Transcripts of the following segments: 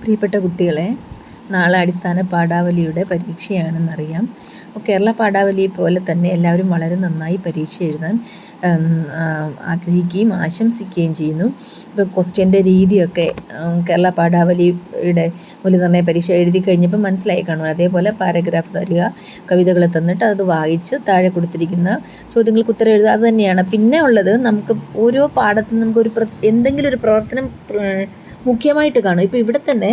പ്രിയപ്പെട്ട കുട്ടികളെ നാളെ അടിസ്ഥാന പാഠാവലിയുടെ പരീക്ഷയാണെന്നറിയാം. അപ്പോൾ കേരള പാഠാവലി പോലെ തന്നെ എല്ലാവരും വളരെ നന്നായി പരീക്ഷ എഴുതാൻ ആഗ്രഹിക്കുകയും ആശംസിക്കുകയും ചെയ്യുന്നു. ഇപ്പോൾ ക്വസ്റ്റ്യന്റെ രീതിയൊക്കെ കേരള പാഠാവലിയുടെ മൂല്യനിർണയ പരീക്ഷ എഴുതി കഴിഞ്ഞപ്പോൾ മനസ്സിലായി കാണും. അതേപോലെ പാരഗ്രാഫ് തരിക കവിതകൾ തന്നിട്ട് അത് വായിച്ച് താഴെ കൊടുത്തിരിക്കുന്ന ചോദ്യങ്ങൾക്ക് ഉത്തരം എഴുതുക അത് തന്നെയാണ്. പിന്നെ ഉള്ളത് നമുക്ക് ഓരോ പാഠത്തിൽ നമുക്കൊരു എന്തെങ്കിലും ഒരു പ്രവർത്തനം മുഖ്യമായിട്ട് കാണും. ഇപ്പോൾ ഇവിടെ തന്നെ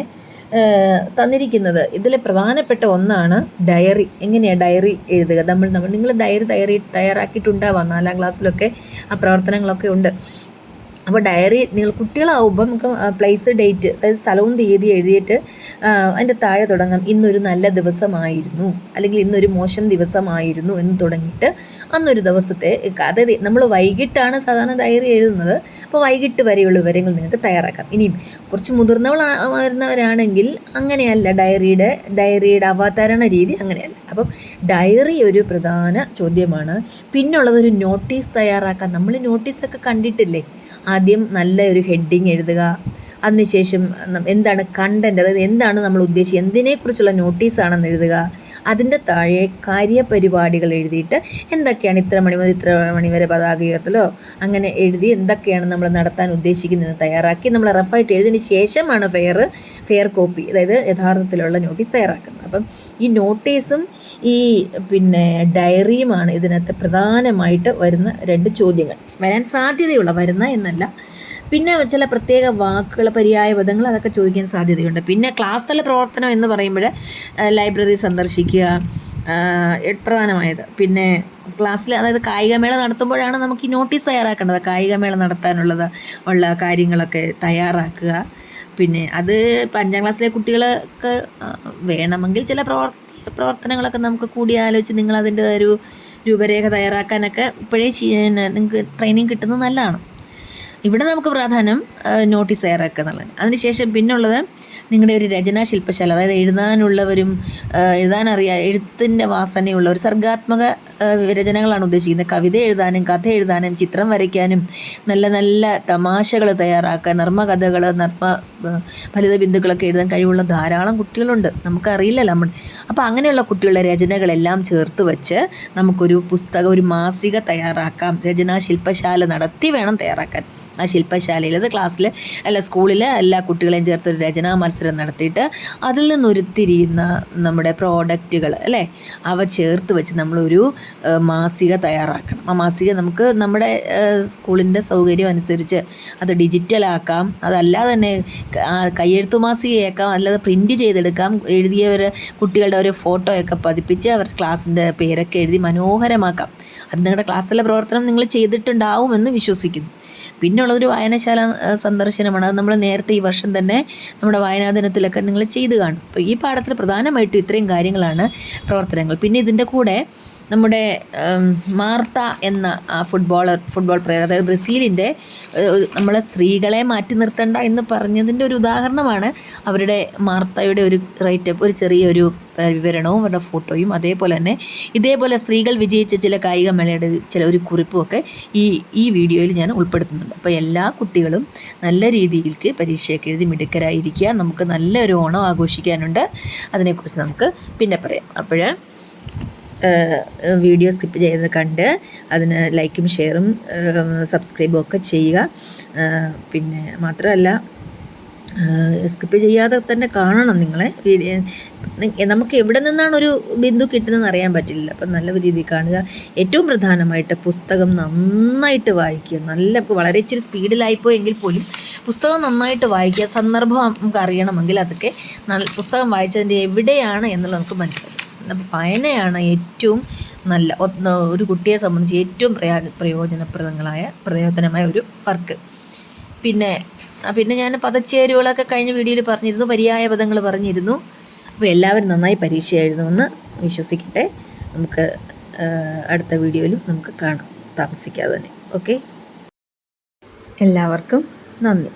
തന്നിരിക്കുന്നത് ഇതിലെ പ്രധാനപ്പെട്ട ഒന്നാണ് ഡയറി. എങ്ങനെയാണ് ഡയറി എഴുതുക? നമ്മൾ നമ്മൾ നിങ്ങൾ ഡയറി തയ്യാറി തയ്യാറാക്കിയിട്ടുണ്ടാവാം. നാലാം ക്ലാസ്സിലൊക്കെ ആ പ്രവർത്തനങ്ങളൊക്കെ ഉണ്ട്. അപ്പോൾ ഡയറി നിങ്ങൾ കുട്ടികളാവുമ്പോൾ നമുക്ക് പ്ലേസ് ഡേറ്റ് അതായത് സ്ഥലവും തീയതി എഴുതിയിട്ട് അതിന്റെ താഴെ തുടങ്ങാം. ഇന്നൊരു നല്ല ദിവസമായിരുന്നു. അല്ലെങ്കിൽ ഇന്നൊരു മോശം ദിവസമായിരുന്നു എന്ന് തുടങ്ങിയിട്ട് അന്നൊരു ദിവസത്തെ അതായത് നമ്മൾ വൈകിട്ടാണ് സാധാരണ ഡയറി എഴുതുന്നത്. അപ്പോൾ വൈകിട്ട് വരെയുള്ള വിവരങ്ങൾ നിങ്ങൾക്ക് തയ്യാറാക്കാം. ഇനിയും കുറച്ച് മുതിർന്നവൾ വരുന്നവരാണെങ്കിൽ അങ്ങനെയല്ല ഡയറിയുടെ ഡയറിയുടെ അവതരണ രീതി അങ്ങനെയല്ല. അപ്പം ഡയറി ഒരു പ്രധാന ചോദ്യമാണ്. പിന്നുള്ളതൊരു നോട്ടീസ് തയ്യാറാക്കാൻ. നമ്മൾ നോട്ടീസൊക്കെ കണ്ടിട്ടില്ലേ? ആദ്യം നല്ല ഒരു ഹെഡിങ് എഴുതുക. അതിനുശേഷം എന്താണ് കണ്ടന്റ് അതായത് എന്താണ് നമ്മൾ ഉദ്ദേശിച്ചത്? എന്തിനെക്കുറിച്ചുള്ള നോട്ടീസാണെന്ന് എഴുതുക. അതിന്റെ താഴെ കാര്യപരിപാടികൾ എഴുതിയിട്ട് എന്തൊക്കെയാണ് ഇത്ര മണി മുതൽ ഇത്ര മണി വരെ പതാക ഉയർത്തലോ? അങ്ങനെ എഴുതി എന്തൊക്കെയാണ് നമ്മൾ നടത്താൻ ഉദ്ദേശിക്കുന്നത് തയ്യാറാക്കി നമ്മൾ റഫായിട്ട് എഴുതിയതിന് ശേഷമാണ് ഫെയർ ഫെയർ കോപ്പി അതായത് യഥാർത്ഥത്തിലുള്ള നോട്ടീസ് തയ്യാറാക്കുന്നത്. അപ്പം ഈ നോട്ടീസും ഈ പിന്നെ ഡയറിയുമാണ് ഇതിനകത്ത് പ്രധാനമായിട്ട് വരുന്ന രണ്ട് ചോദ്യങ്ങൾ. വരാൻ സാധ്യതയുള്ള വരുന്ന എന്നല്ല പിന്നെ ചില പ്രത്യേക വാക്കുകൾ പര്യായ പദങ്ങൾ അതൊക്കെ ചോദിക്കാൻ സാധ്യതയുണ്ട്. പിന്നെ ക്ലാസ് തല പ്രവർത്തനം എന്ന് പറയുമ്പോൾ ലൈബ്രറി സന്ദർശിക്കുക പ്രധാനമായത്. പിന്നെ ക്ലാസ്സിൽ അതായത് കായികമേള നടത്തുമ്പോഴാണ് നമുക്ക് ഈ നോട്ടീസ് തയ്യാറാക്കേണ്ടത്. കായികമേള നടത്താനുള്ളത് ഉള്ള കാര്യങ്ങളൊക്കെ തയ്യാറാക്കുക. പിന്നെ അത് ഇപ്പം അഞ്ചാം ക്ലാസ്സിലെ കുട്ടികൾക്ക് വേണമെങ്കിൽ ചില പ്രവർത്തി പ്രവർത്തനങ്ങളൊക്കെ നമുക്ക് കൂടി ആലോചിച്ച് നിങ്ങൾ അതിന്റെ ഒരു രൂപരേഖ തയ്യാറാക്കാനൊക്കെ ഇപ്പോഴേ നിങ്ങൾക്ക് ട്രെയിനിങ് കിട്ടുന്നത് നല്ലതാണ്. ഇവിടെ നമുക്ക് പ്രാധാന്യം നോട്ടീസ് തയ്യാറാക്കുക എന്നുള്ളത് അതിനുശേഷം പിന്നുള്ളത് നിങ്ങളുടെ ഒരു രചനാ ശില്പശാല അതായത് എഴുതാനുള്ളവരും എഴുതാനറിയാ എഴുത്തിന്റെ വാസനയുള്ള ഒരു സർഗാത്മക രചനകളാണ് ഉദ്ദേശിക്കുന്നത്. കവിത എഴുതാനും കഥ എഴുതാനും ചിത്രം വരയ്ക്കാനും നല്ല നല്ല തമാശകൾ തയ്യാറാക്കാൻ നർമ്മകഥകൾ നർമ്മ ഫലിത ബിന്ദുക്കളൊക്കെ എഴുതാൻ കഴിവുള്ള ധാരാളം കുട്ടികളുണ്ട്. നമുക്കറിയില്ല നമ്മൾ. അപ്പോൾ അങ്ങനെയുള്ള കുട്ടികളുടെ രചനകളെല്ലാം ചേർത്ത് വെച്ച് നമുക്കൊരു പുസ്തകം ഒരു മാസിക തയ്യാറാക്കാം. രചനാ ശില്പശാല നടത്തി വേണം തയ്യാറാക്കാൻ. ആ ശില്പശാലയിൽ അത് ക്ലാസ്സിൽ അല്ല സ്കൂളിൽ എല്ലാ കുട്ടികളെയും ചേർത്ത് ഒരു രചനാ മത്സരം നടത്തിയിട്ട് അതിൽ നിന്ന് ഉരുത്തിരിയുന്ന നമ്മുടെ പ്രോഡക്റ്റുകൾ അല്ലേ? അവ ചേർത്ത് വെച്ച് നമ്മളൊരു മാസിക തയ്യാറാക്കണം. ആ മാസിക നമുക്ക് നമ്മുടെ സ്കൂളിന്റെ സൗകര്യം അനുസരിച്ച് അത് ഡിജിറ്റലാക്കാം. അതല്ലാതെ തന്നെ കയ്യെഴുത്തു മാസികയാക്കാം. അല്ലാതെ പ്രിന്റ് ചെയ്തെടുക്കാം. എഴുതിയവർ കുട്ടികളുടെ ഒരു ഫോട്ടോയൊക്കെ പതിപ്പിച്ച് അവരുടെ ക്ലാസ്സിന്റെ പേരൊക്കെ എഴുതി മനോഹരമാക്കാം. അത് നിങ്ങളുടെ ക്ലാസ്സിലെ പ്രവർത്തനം നിങ്ങൾ ചെയ്തിട്ടുണ്ടാവുമെന്ന് വിശ്വസിക്കുന്നു. പിന്നുള്ളതൊരു വായനശാല സന്ദർശനമാണ്. അത് നമ്മൾ നേരത്തെ ഈ വർഷം തന്നെ നമ്മുടെ വായനാ ദിനത്തിലൊക്കെ നിങ്ങൾ ചെയ്ത് കാണും. അപ്പോൾ ഈ പാഠത്തിൽ പ്രധാനമായിട്ടും ഇത്രയും കാര്യങ്ങളാണ് പ്രവർത്തനങ്ങൾ. പിന്നെ ഇതിന്റെ കൂടെ നമ്മുടെ മാർത്ത എന്ന ഫുട്ബോളർ ഫുട്ബോൾ പ്ലെയർ അതായത് ബ്രസീലിന്റെ നമ്മളെ സ്ത്രീകളെ മാറ്റി നിർത്തണ്ട എന്ന് പറഞ്ഞതിന്റെ ഒരു ഉദാഹരണമാണ് അവരുടെ മാർത്തയുടെ ഒരു റൈറ്റപ്പ് ഒരു ചെറിയൊരു വിവരണവും അവരുടെ ഫോട്ടോയും. അതേപോലെ തന്നെ ഇതേപോലെ സ്ത്രീകൾ വിജയിച്ച ചില കായിക മേളയുടെ ചില ഒരു കുറിപ്പും ഒക്കെ ഈ ഈ വീഡിയോയിൽ ഞാൻ ഉൾപ്പെടുത്തുന്നുണ്ട്. അപ്പോൾ എല്ലാ കുട്ടികളും നല്ല രീതിയിലേക്ക് പരീക്ഷയൊക്കെ എഴുതി മിടുക്കരായിരിക്കുക. നമുക്ക് നല്ലൊരു ഓണം ആഘോഷിക്കാനുണ്ട്. അതിനെക്കുറിച്ച് നമുക്ക് പിന്നെ പറയാം. അപ്പോൾ വീഡിയോ സ്കിപ്പ് ചെയ്ത് കണ്ട് അതിന് ലൈക്കും ഷെയറും സബ്സ്ക്രൈബും ഒക്കെ ചെയ്യുക. പിന്നെ മാത്രമല്ല സ്കിപ്പ് ചെയ്യാതെ തന്നെ കാണണം നിങ്ങളെ. നമുക്ക് എവിടെ നിന്നാണ് ഒരു ബിന്ദു കിട്ടുന്നതെന്ന് അറിയാൻ പറ്റില്ല അപ്പം നല്ല രീതിയിൽ കാണുക. ഏറ്റവും പ്രധാനമായിട്ട് പുസ്തകം നന്നായിട്ട് വായിക്കുക. നല്ല വളരെ ഇച്ചിരി സ്പീഡിലായിപ്പോയെങ്കിൽ പോലും പുസ്തകം നന്നായിട്ട് വായിക്കുക സന്ദർഭം നമുക്ക് അറിയണമെങ്കിൽ അതൊക്കെ നല്ല പുസ്തകം വായിച്ചതിന്റെ എവിടെയാണ് എന്നുള്ളത് നമുക്ക് മനസ്സിലാക്കും. അപ്പോൾ വായനയാണ് ഏറ്റവും നല്ല ഒരു കുട്ടിയെ സംബന്ധിച്ച് ഏറ്റവും പ്രയാ പ്രയോജനപ്രദങ്ങളായ പ്രയോജനമായ ഒരു വർക്ക്. പിന്നെ പിന്നെ ഞാൻ പദച്ചേരുവകളൊക്കെ കഴിഞ്ഞ വീഡിയോയിൽ പറഞ്ഞിരുന്നു പര്യായ പദങ്ങൾ പറഞ്ഞിരുന്നു. അപ്പോൾ എല്ലാവരും നന്നായി പരീക്ഷ എഴുതുമെന്ന് വിശ്വസിക്കട്ടെ. നമുക്ക് അടുത്ത വീഡിയോയിലും നമുക്ക് കാണാം താമസിക്കാതെ തന്നെ. ഓക്കെ? എല്ലാവർക്കും നന്ദി.